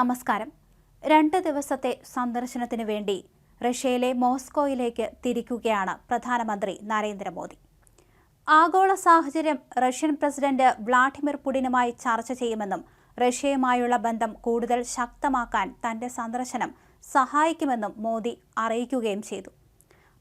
നമസ്കാരം. രണ്ട് ദിവസത്തെ സന്ദർശനത്തിനു വേണ്ടി റഷ്യയിലെ മോസ്കോയിലേക്ക് തിരിക്കുകയാണ് പ്രധാനമന്ത്രി നരേന്ദ്രമോദി. ആഗോള സാഹചര്യം റഷ്യൻ പ്രസിഡന്റ് വ്ളാഡിമിർ പുടിനുമായി ചർച്ച ചെയ്യുമെന്നും റഷ്യയുമായുള്ള ബന്ധം കൂടുതൽ ശക്തമാക്കാൻ തന്റെ സന്ദർശനം സഹായിക്കുമെന്നും മോദി അറിയിക്കുകയും ചെയ്തു.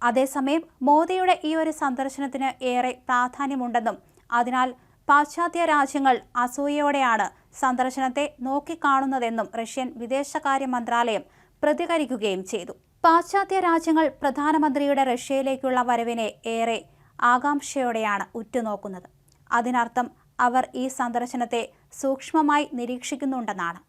അതേസമയം മോദിയുടെ ഈ ഒരു സന്ദർശനത്തിന് ഏറെ പ്രാധാന്യമുണ്ടെന്നും അതിനാൽ പാശ്ചാത്യ രാജ്യങ്ങൾ അസൂയയോടെയാണ് സന്ദർശനത്തെ നോക്കിക്കാണുന്നതെന്നും റഷ്യൻ വിദേശകാര്യ മന്ത്രാലയം പ്രതികരിക്കുകയും ചെയ്തു. പാശ്ചാത്യ രാജ്യങ്ങൾ പ്രധാനമന്ത്രിയുടെ റഷ്യയിലേക്കുള്ള വരവിനെ ഏറെ ആകാംക്ഷയോടെയാണ് ഉറ്റുനോക്കുന്നത്. അതിനർത്ഥം അവർ ഈ സന്ദർശനത്തെ സൂക്ഷ്മമായി നിരീക്ഷിക്കുന്നുണ്ടെന്നാണ്.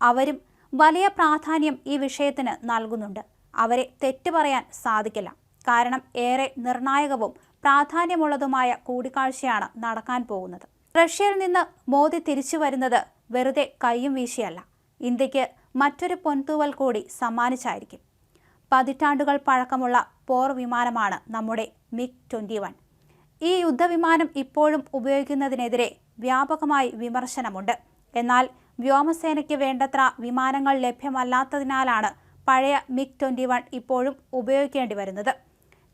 അവരും വലിയ പ്രാധാന്യം ഈ വിഷയത്തിന് നൽകുന്നുണ്ട്. അവരെ തെറ്റു പറയാൻ സാധിക്കില്ല. കാരണം ഏറെ നിർണായകവും പ്രാധാന്യമുള്ളതുമായ കൂടിക്കാഴ്ചയാണ് നടക്കാൻ പോകുന്നത്. റഷ്യയിൽ നിന്ന് മോദി തിരിച്ചു വരുന്നത് വെറുതെ കയ്യും വീശിയല്ല. ഇന്ത്യയ്ക്ക് മറ്റൊരു പൊൻതൂവൽ കൂടി സമ്മാനിച്ചായിരിക്കും. പതിറ്റാണ്ടുകൾ പഴക്കമുള്ള പോർ വിമാനമാണ് നമ്മുടെ മിഗ് ട്വന്റി വൺ. ഈ യുദ്ധവിമാനം ഇപ്പോഴും ഉപയോഗിക്കുന്നതിനെതിരെ വ്യാപകമായി വിമർശനമുണ്ട്. എന്നാൽ വ്യോമസേനയ്ക്ക് വേണ്ടത്ര വിമാനങ്ങൾ ലഭ്യമല്ലാത്തതിനാലാണ് പഴയ മിഗ് ട്വന്റി വൺ ഇപ്പോഴും ഉപയോഗിക്കേണ്ടി വരുന്നത്.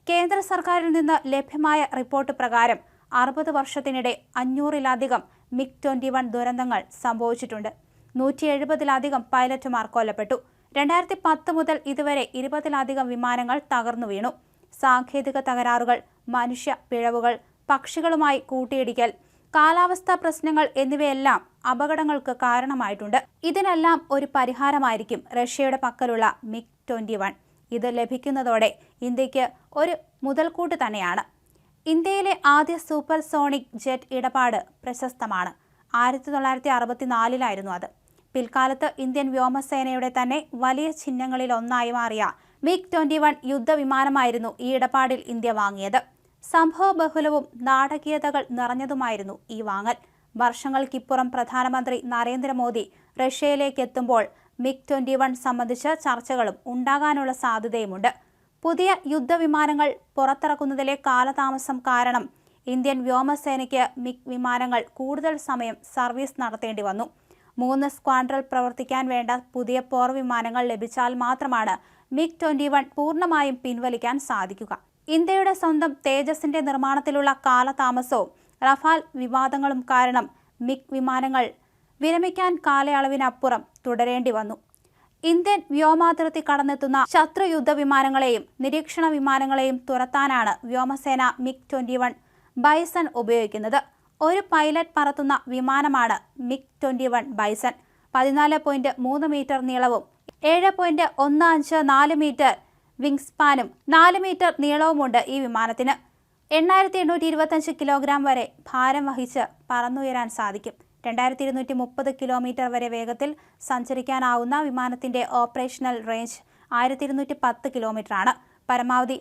കേന്ദ്ര സർക്കാരിൽ നിന്ന് ലഭ്യമായ റിപ്പോർട്ട് പ്രകാരം അറുപത് വർഷത്തിനിടെ അഞ്ഞൂറിലധികം മിഗ് ട്വന്റി വൺ ദുരന്തങ്ങൾ സംഭവിച്ചിട്ടുണ്ട്. നൂറ്റി എഴുപതിലധികം പൈലറ്റുമാർ കൊല്ലപ്പെട്ടു. രണ്ടായിരത്തി പത്ത് മുതൽ ഇതുവരെ ഇരുപതിലധികം വിമാനങ്ങൾ തകർന്നു വീണു. സാങ്കേതിക തകരാറുകൾ മനുഷ്യ പിഴവുകൾ പക്ഷികളുമായി കൂട്ടിയിടിക്കൽ കാലാവസ്ഥാ പ്രശ്നങ്ങൾ എന്നിവയെല്ലാം അപകടങ്ങൾക്ക് കാരണമായിട്ടുണ്ട്. ഇതിനെല്ലാം ഒരു പരിഹാരമായിരിക്കും റഷ്യയുടെ പക്കലുള്ള മിഗ് ട്വന്റി ഇത് ലഭിക്കുന്നതോടെ ഇന്ത്യയ്ക്ക് ഒരു മുതൽക്കൂട്ട് തന്നെയാണ്. ഇന്ത്യയിലെ ആദ്യ സൂപ്പർ സോണിക് ജെറ്റ് ഇടപാട് പ്രശസ്തമാണ്. ആയിരത്തി തൊള്ളായിരത്തി അറുപത്തിനാലിലായിരുന്നു അത്. പിൽക്കാലത്ത് ഇന്ത്യൻ വ്യോമസേനയുടെ തന്നെ വലിയ ചിഹ്നങ്ങളിൽ ഒന്നായി മാറിയ മിഗ് ട്വന്റി വൺ യുദ്ധവിമാനമായിരുന്നു ഈ ഇടപാടിൽ ഇന്ത്യ വാങ്ങിയത്. സംഭവ ബഹുലവും നാടകീയതകൾ നിറഞ്ഞതുമായിരുന്നു ഈ വാങ്ങൽ. വർഷങ്ങൾക്കിപ്പുറം പ്രധാനമന്ത്രി നരേന്ദ്രമോദി റഷ്യയിലേക്ക് എത്തുമ്പോൾ മിഗ് ട്വന്റി വൺ സംബന്ധിച്ച ചർച്ചകളും ഉണ്ടാകാനുള്ള സാധ്യതയുമുണ്ട്. പുതിയ യുദ്ധവിമാനങ്ങൾ പുറത്തിറക്കുന്നതിലെ കാലതാമസം കാരണം ഇന്ത്യൻ വ്യോമസേനയ്ക്ക് മിഗ് വിമാനങ്ങൾ കൂടുതൽ സമയം സർവീസ് നടത്തേണ്ടി വന്നു. മൂന്ന് സ്ക്വാഡ്രൽ പ്രവർത്തിക്കാൻ വേണ്ട പുതിയ പോർ വിമാനങ്ങൾ ലഭിച്ചാൽ മാത്രമാണ് മിഗ് ട്വന്റി വൺ പൂർണമായും പിൻവലിക്കാൻ സാധിക്കുക. ഇന്ത്യയുടെ സ്വന്തം തേജസിന്റെ നിർമ്മാണത്തിലുള്ള കാലതാമസവും റഫാൽ വിവാദങ്ങളും കാരണം മിഗ് വിമാനങ്ങൾ വിരമിക്കാൻ കാലയളവിനപ്പുറം തുടരേണ്ടി വന്നു. ഇന്ത്യൻ വ്യോമാതിർത്തി കടന്നെത്തുന്ന ശത്രു യുദ്ധ വിമാനങ്ങളെയും നിരീക്ഷണ വിമാനങ്ങളെയും തുരത്താനാണ് വ്യോമസേന മിഗ് ട്വന്റി വൺ ബൈസൺ ഉപയോഗിക്കുന്നത്. ഒരു പൈലറ്റ് പറത്തുന്ന വിമാനമാണ് മിഗ് ട്വന്റി വൺ ബൈസൺ. പതിനാല് പോയിന്റ് മൂന്ന് മീറ്റർ നീളവും ഏഴ് പോയിന്റ് ഒന്ന് അഞ്ച് നാല് മീറ്റർ വിങ്സ്പാനും നാല് മീറ്റർ നീളവുമുണ്ട് ഈ വിമാനത്തിന്. എണ്ണായിരത്തി എണ്ണൂറ്റി ഇരുപത്തഞ്ച് കിലോഗ്രാം വരെ ഭാരം വഹിച്ച് പറന്നുയരാൻ സാധിക്കും. രണ്ടായിരത്തി ഇരുന്നൂറ്റി മുപ്പത് കിലോമീറ്റർ വരെ വേഗത്തിൽ സഞ്ചരിക്കാനാവുന്ന വിമാനത്തിന്റെ ഓപ്പറേഷണൽ റേഞ്ച് ആയിരത്തി ഇരുന്നൂറ്റി പത്ത് കിലോമീറ്ററാണ്. പരമാവധി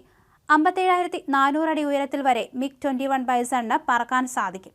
അമ്പത്തേഴായിരത്തി നാനൂറ് അടി ഉയരത്തിൽ വരെ മിഗ് ട്വന്റി വൺ ബൈസണിന് പറക്കാൻ സാധിക്കും.